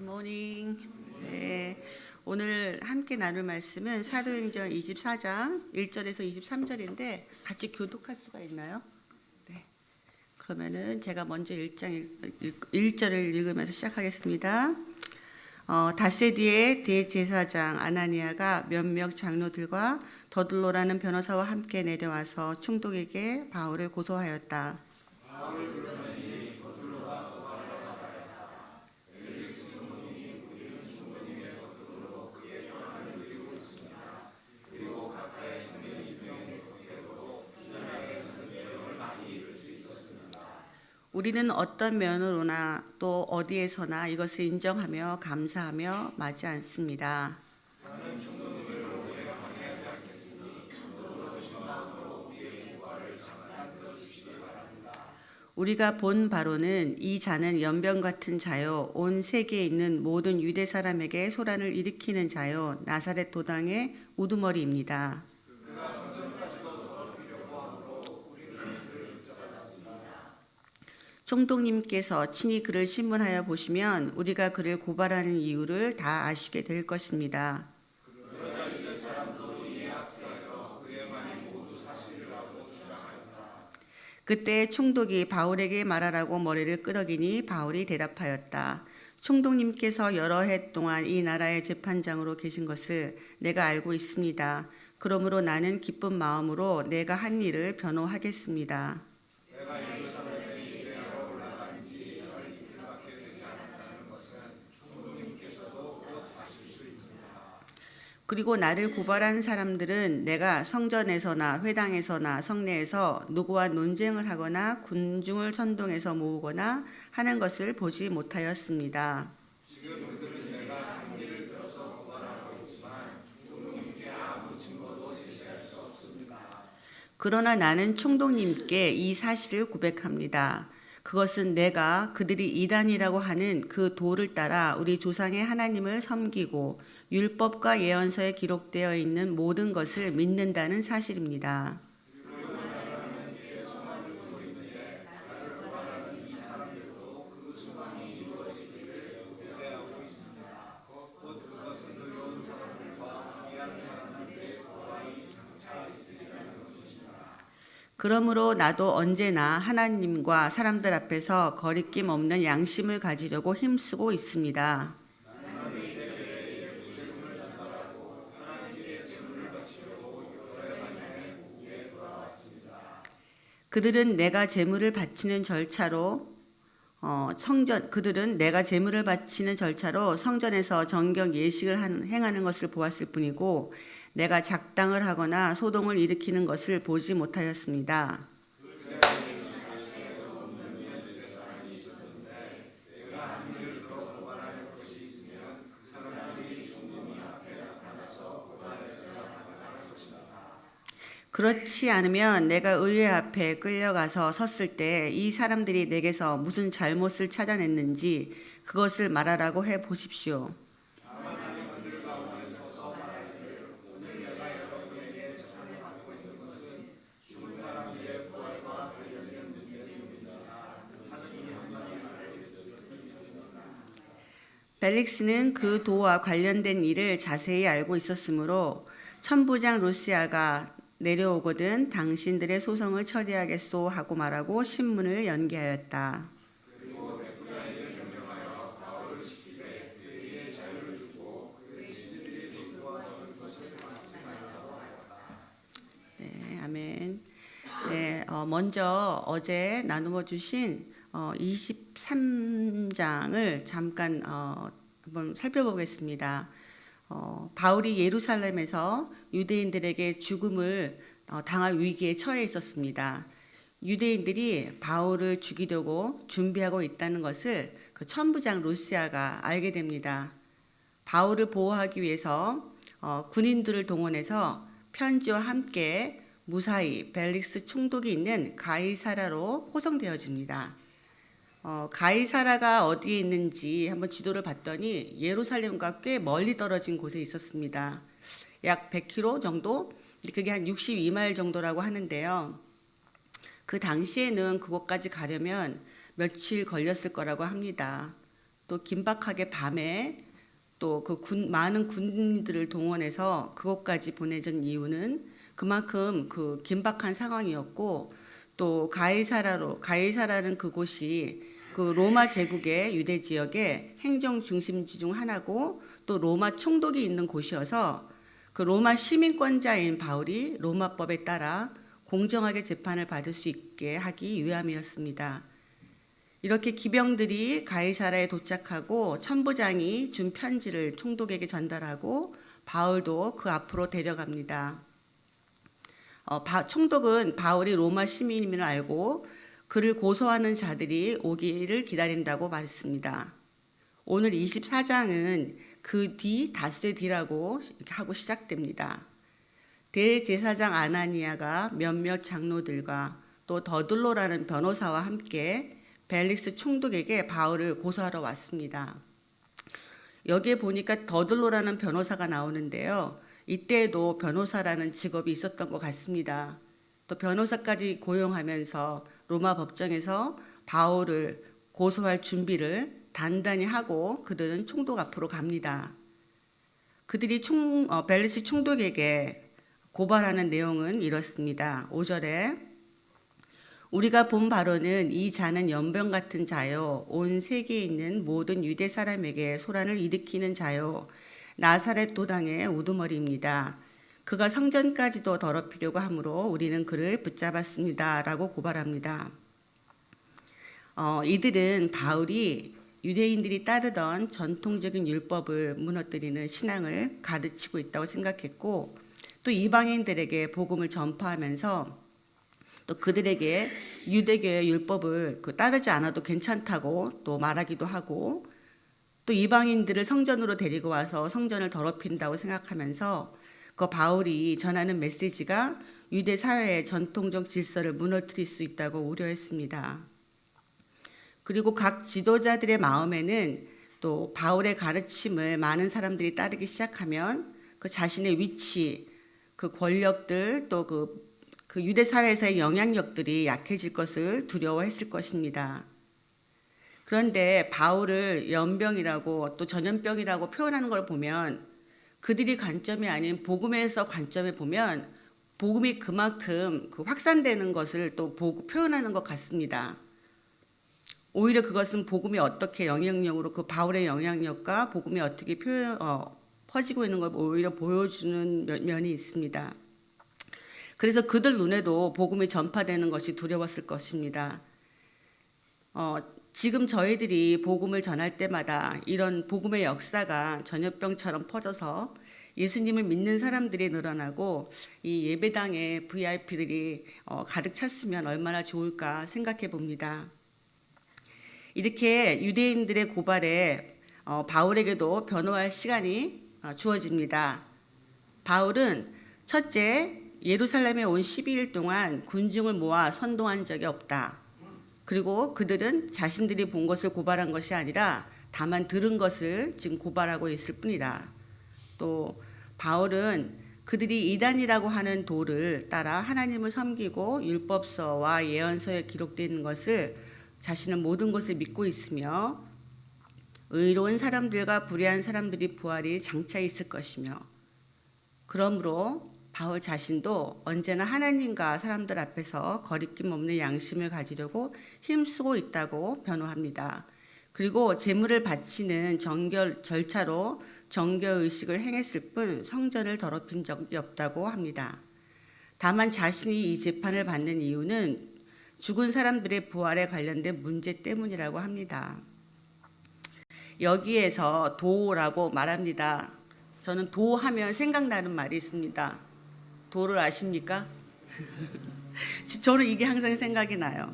굿모닝. 네. 오늘 함께 나눌 말씀은 사도행전 24장 1절에서 23절인데 같이 교독할 수가 있나요? 네. 그러면은 제가 먼저 1장 1절을 읽으면서 시작하겠습니다. 어, 다세디의 대제사장 아나니아가 몇몇 장로들과 더들로라는 변호사와 함께 내려와서 총독에게 바울을 고소하였다. 우리는 어떤 면으로나 또 어디에서나 이것을 인정하며 감사하며 마지 않습니다. 우리가 본 바로는 이 자는 연병 같은 자요 온 세계에 있는 모든 유대 사람에게 소란을 일으키는 자요 나사렛 도당의 우두머리입니다. 총독님께서 친히 그를 신문하여 보시면 우리가 그를 고발하는 이유를 다 아시게 될 것입니다. 그때 총독이 바울에게 말하라고 머리를 끄덕이니 바울이 대답하였다. 총독님께서 여러 해 동안 이 나라의 재판장으로 계신 것을 내가 알고 있습니다. 그러므로 나는 기쁜 마음으로 내가 한 일을 변호하겠습니다. 그리고 나를 고발한 사람들은 내가 성전에서나 회당에서나 성내에서 누구와 논쟁을 하거나 군중을 선동해서 모으거나 하는 것을 보지 못하였습니다. 그러나 나는 총독님께 이 사실을 고백합니다. 그것은 내가 그들이 이단이라고 하는 그 도를 따라 우리 조상의 하나님을 섬기고 율법과 예언서에 기록되어 있는 모든 것을 믿는다는 사실입니다. 그러므로 나도 언제나 하나님과 사람들 앞에서 거리낌 없는 양심을 가지려고 힘쓰고 있습니다. 그들은 내가 제물을 바치는 절차로 어, 성전 그들은 내가 제물을 바치는 절차로 성전에서 정경 예식을 한, 행하는 것을 보았을 뿐이고 내가 작당을 하거나 소동을 일으키는 것을 보지 못하였습니다. 그렇지 않으면 내가 의회 앞에 끌려가서 섰을 때 이 사람들이 내게서 무슨 잘못을 찾아냈는지 그것을 말하라고 해 보십시오. 벨릭스는 그 도와 관련된 일을 자세히 알고 있었으므로 천부장 루시아가 내려오거든 당신들의 소송을 처리하겠소 하고 말하고 신문을 연기하였다. 네, 아멘. 네, 어, 먼저 어제 나누어 주신 어, 23장을 잠깐 어, 한번 살펴보겠습니다. 어, 바울이 예루살렘에서 유대인들에게 죽음을 어, 당할 위기에 처해 있었습니다. 유대인들이 바울을 죽이려고 준비하고 있다는 것을 그 천부장 루시아가 알게 됩니다. 바울을 보호하기 위해서 어, 군인들을 동원해서 편지와 함께 무사히 벨릭스 총독이 있는 가이사라로 호송되어집니다. 어, 가이사라가 어디에 있는지 한번 지도를 봤더니 예루살렘과 꽤 멀리 떨어진 곳에 있었습니다. 약 100km 정도? 그게 한 62마일 정도라고 하는데요. 그 당시에는 그곳까지 가려면 며칠 걸렸을 거라고 합니다. 또 긴박하게 밤에 또 그 군, 많은 군인들을 동원해서 그곳까지 보내준 이유는 그만큼 그 긴박한 상황이었고 또 가이사라로 가이사라는 그곳이 그 로마 제국의 유대 지역의 행정 중심지 중 하나고 또 로마 총독이 있는 곳이어서 그 로마 시민권자인 바울이 로마법에 따라 공정하게 재판을 받을 수 있게 하기 위함이었습니다. 이렇게 기병들이 가이사라에 도착하고 천부장이 준 편지를 총독에게 전달하고 바울도 그 앞으로 데려갑니다. 어, 바- 총독은 바울이 로마 시민임을 알고 그를 고소하는 자들이 오기를 기다린다고 말했습니다. 오늘 24장은 그 뒤 다스의 뒤라고 하고 시작됩니다. 대제사장 아나니아가 몇몇 장로들과 또 더들로라는 변호사와 함께 벨릭스 총독에게 바울을 고소하러 왔습니다. 여기에 보니까 더들로라는 변호사가 나오는데요. 이때에도 변호사라는 직업이 있었던 것 같습니다. 또 변호사까지 고용하면서 로마 법정에서 바울을 고소할 준비를 단단히 하고 그들은 총독 앞으로 갑니다. 그들이 총, 어, 벨리스 총독에게 고발하는 내용은 이렇습니다. 5절에 우리가 본 바로는 이 자는 연병 같은 자요 온 세계에 있는 모든 유대 사람에게 소란을 일으키는 자요 나사렛 도당의 우두머리입니다. 그가 성전까지도 더럽히려고 하므로 우리는 그를 붙잡았습니다 라고 고발합니다. 어, 이들은 바울이 유대인들이 따르던 전통적인 율법을 무너뜨리는 신앙을 가르치고 있다고 생각했고 또 이방인들에게 복음을 전파하면서 또 그들에게 유대교의 율법을 그 따르지 않아도 괜찮다고 또 말하기도 하고 또 이방인들을 성전으로 데리고 와서 성전을 더럽힌다고 생각하면서 그 바울이 전하는 메시지가 유대 사회의 전통적 질서를 무너뜨릴 수 있다고 우려했습니다. 그리고 각 지도자들의 마음에는 또 바울의 가르침을 많은 사람들이 따르기 시작하면 그 자신의 위치, 그 권력들 또그 그 유대 사회에서의 영향력들이 약해질 것을 두려워했을 것입니다. 그런데 바울을 연병이라고 또 전염병이라고 표현하는 걸 보면 그들이 관점이 아닌 복음에서 관점에 보면 복음이 그만큼 그 확산되는 것을 또 보고 표현하는 것 같습니다. 오히려 그것은 복음이 어떻게 영향력으로 그 바울의 영향력과 복음이 어떻게 표현 어, 퍼지고 있는 걸 오히려 보여주는 면- 면이 있습니다. 그래서 그들 눈에도 복음이 전파되는 것이 두려웠을 것입니다. 어, 지금 저희들이 복음을 전할 때마다 이런 복음의 역사가 전염병처럼 퍼져서 예수님을 믿는 사람들이 늘어나고 이 예배당에 VIP들이 어, 가득 찼으면 얼마나 좋을까 생각해 봅니다. 이렇게 유대인들의 고발에 어, 바울에게도 변호할 시간이 어, 주어집니다. 바울은 첫째 예루살렘에 온 12일 동안 군중을 모아 선동한 적이 없다. 그리고 그들은 자신들이 본 것을 고발한 것이 아니라 다만 들은 것을 지금 고발하고 있을 뿐이다. 또 바울은 그들이 이단이라고 하는 도를 따라 하나님을 섬기고 율법서와 예언서에 있는 것을 자신은 모든 것을 믿고 있으며 의로운 사람들과 불의한 사람들이 부활이 장차 있을 것이며 그러므로 바울 자신도 언제나 하나님과 사람들 앞에서 거리낌 없는 양심을 가지려고 힘쓰고 있다고 변호합니다. 그리고 제물을 바치는 정결 절차로 정결 의식을 행했을 뿐 성전을 더럽힌 적이 없다고 합니다. 다만 자신이 이 재판을 받는 이유는 죽은 사람들의 부활에 관련된 문제 때문이라고 합니다. 여기에서 도라고 말합니다. 저는 도하면 생각나는 말이 있습니다. 도를 아십니까? 저는 이게 항상 생각이 나요.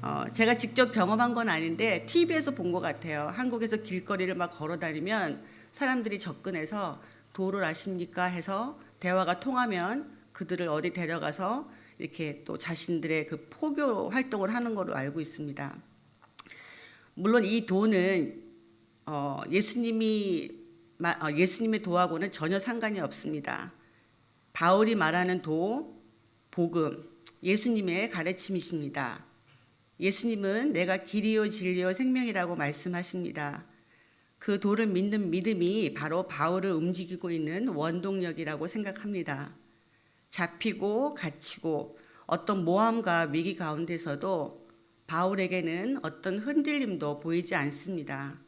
어, 제가 직접 경험한 건 아닌데 TV에서 본 것 같아요. 한국에서 길거리를 막 걸어 다니면 사람들이 접근해서 도를 아십니까 해서 대화가 통하면 그들을 어디 데려가서 이렇게 또 자신들의 그 포교 활동을 하는 걸로 알고 있습니다. 물론 이 도는 어, 예수님이 마- 어, 예수님의 도하고는 전혀 상관이 없습니다. 바울이 말하는 도, 복음, 예수님의 가르침이십니다. 예수님은 내가 길이요 진리요 생명이라고 말씀하십니다. 그 도를 믿는 믿음이 바로 바울을 움직이고 있는 원동력이라고 생각합니다. 잡히고 갇히고 어떤 모함과 위기 가운데서도 바울에게는 어떤 흔들림도 보이지 않습니다.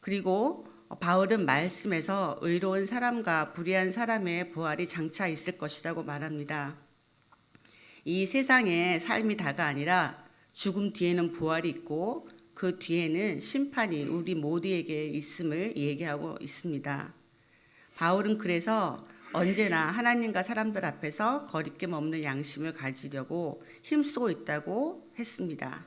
그리고 바울은 말씀에서 의로운 사람과 불의한 사람의 부활이 장차 있을 것이라고 말합니다. 이 세상에 삶이 다가 아니라 죽음 뒤에는 부활이 있고 그 뒤에는 심판이 우리 모두에게 있음을 얘기하고 있습니다. 바울은 그래서 언제나 하나님과 사람들 앞에서 거리낌 없는 양심을 가지려고 힘쓰고 있다고 했습니다.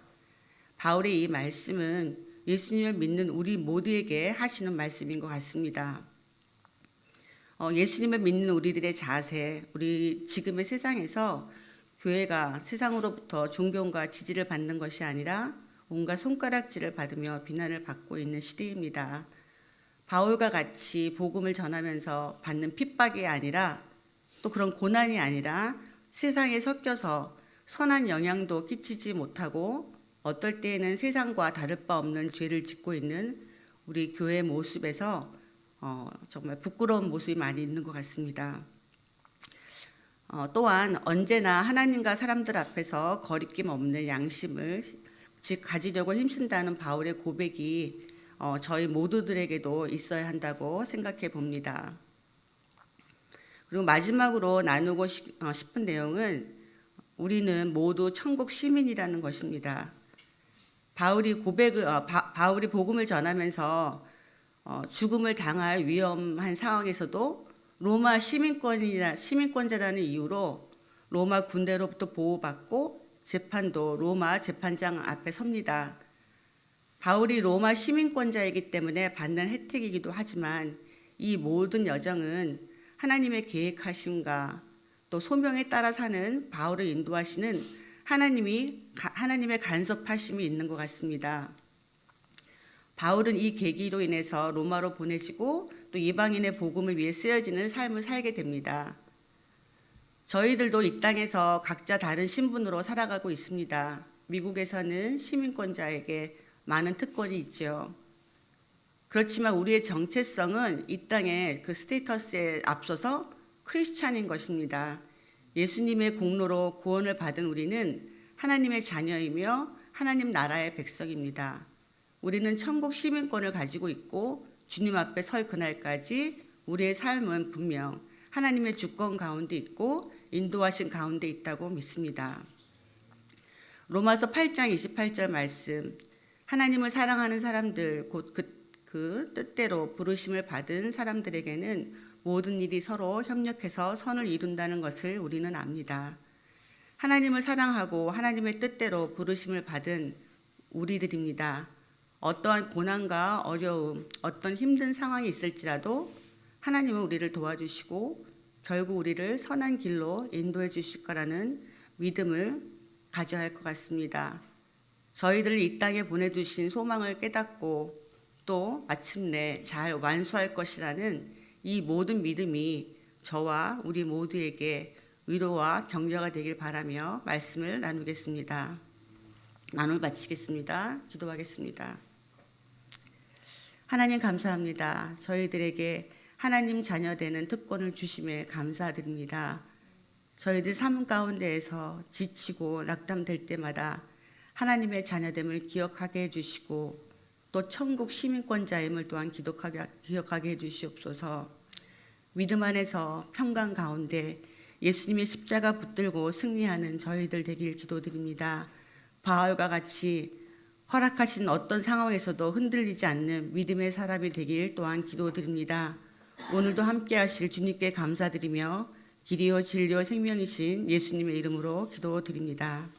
바울의 이 말씀은 예수님을 믿는 우리 모두에게 하시는 말씀인 것 같습니다. 어, 예수님을 믿는 우리들의 자세, 우리 지금의 세상에서 교회가 세상으로부터 존경과 지지를 받는 것이 아니라 온갖 손가락질을 받으며 비난을 받고 있는 시대입니다. 바울과 같이 복음을 전하면서 받는 핍박이 아니라 또 그런 고난이 아니라 세상에 섞여서 선한 영향도 끼치지 못하고 어떨 때에는 세상과 다를 바 없는 죄를 짓고 있는 우리 교회 모습에서 어, 정말 부끄러운 모습이 많이 있는 것 같습니다. 어, 또한 언제나 하나님과 사람들 앞에서 거리낌 없는 양심을 즉 가지려고 힘쓴다는 바울의 고백이 어, 저희 모두들에게도 있어야 한다고 생각해 봅니다. 그리고 마지막으로 나누고 시- 어, 싶은 내용은 우리는 모두 천국 시민이라는 것입니다. 바울이 고백을 어, 바, 바울이 복음을 전하면서 어, 죽음을 당할 위험한 상황에서도 로마 시민권이라 시민권자라는 이유로 로마 군대로부터 보호받고 재판도 로마 재판장 앞에 섭니다. 바울이 로마 시민권자이기 때문에 받는 혜택이기도 하지만 이 모든 여정은 하나님의 계획하심과 또 소명에 따라 사는 바울을 인도하시는 하나님이 가- 하나님의 간섭하심이 있는 것 같습니다. 바울은 이 계기로 인해서 로마로 보내지고 또 이방인의 복음을 위해 쓰여지는 삶을 살게 됩니다. 저희들도 이 땅에서 각자 다른 신분으로 살아가고 있습니다. 미국에서는 시민권자에게 많은 특권이 있죠. 그렇지만 우리의 정체성은 이 땅의 그 스테이터스에 앞서서 크리스찬인 것입니다. 예수님의 공로로 구원을 받은 우리는 하나님의 자녀이며 하나님 나라의 백성입니다. 우리는 천국 시민권을 가지고 있고 주님 앞에 설 그날까지 우리의 삶은 분명 하나님의 주권 가운데 있고 인도하신 가운데 있다고 믿습니다. 로마서 8장 28절 말씀 하나님을 사랑하는 사람들 곧그그 뜻대로 부르심을 받은 사람들에게는 모든 일이 서로 협력해서 선을 이룬다는 것을 우리는 압니다. 하나님을 사랑하고 하나님의 뜻대로 부르심을 받은 우리들입니다. 어떠한 고난과 어려움, 어떤 힘든 상황이 있을지라도 하나님은 우리를 도와주시고 결국 우리를 선한 길로 인도해 주실 거라는 믿음을 가져야 할 것 같습니다. 저희들을 이 땅에 보내주신 소망을 깨닫고 또 마침내 잘 완수할 것이라는 이 모든 믿음이 저와 우리 모두에게 위로와 격려가 되길 바라며 말씀을 나누겠습니다. 나눌 마치겠습니다. 기도하겠습니다. 하나님 감사합니다. 저희들에게 하나님 자녀 되는 특권을 주심에 감사드립니다. 저희들 삶 가운데에서 지치고 낙담될 때마다 하나님의 자녀됨을 기억하게 해주시고 또 천국 시민권자임을 또한 기록하게, 기억하게 해주시옵소서 믿음 안에서 평강 가운데 예수님의 십자가 붙들고 승리하는 저희들 되길 기도드립니다. 바울과 같이 허락하신 어떤 상황에서도 흔들리지 않는 믿음의 사람이 되길 또한 기도드립니다. 오늘도 함께 하실 주님께 감사드리며 길이요 진리요 생명이신 예수님의 이름으로 기도드립니다.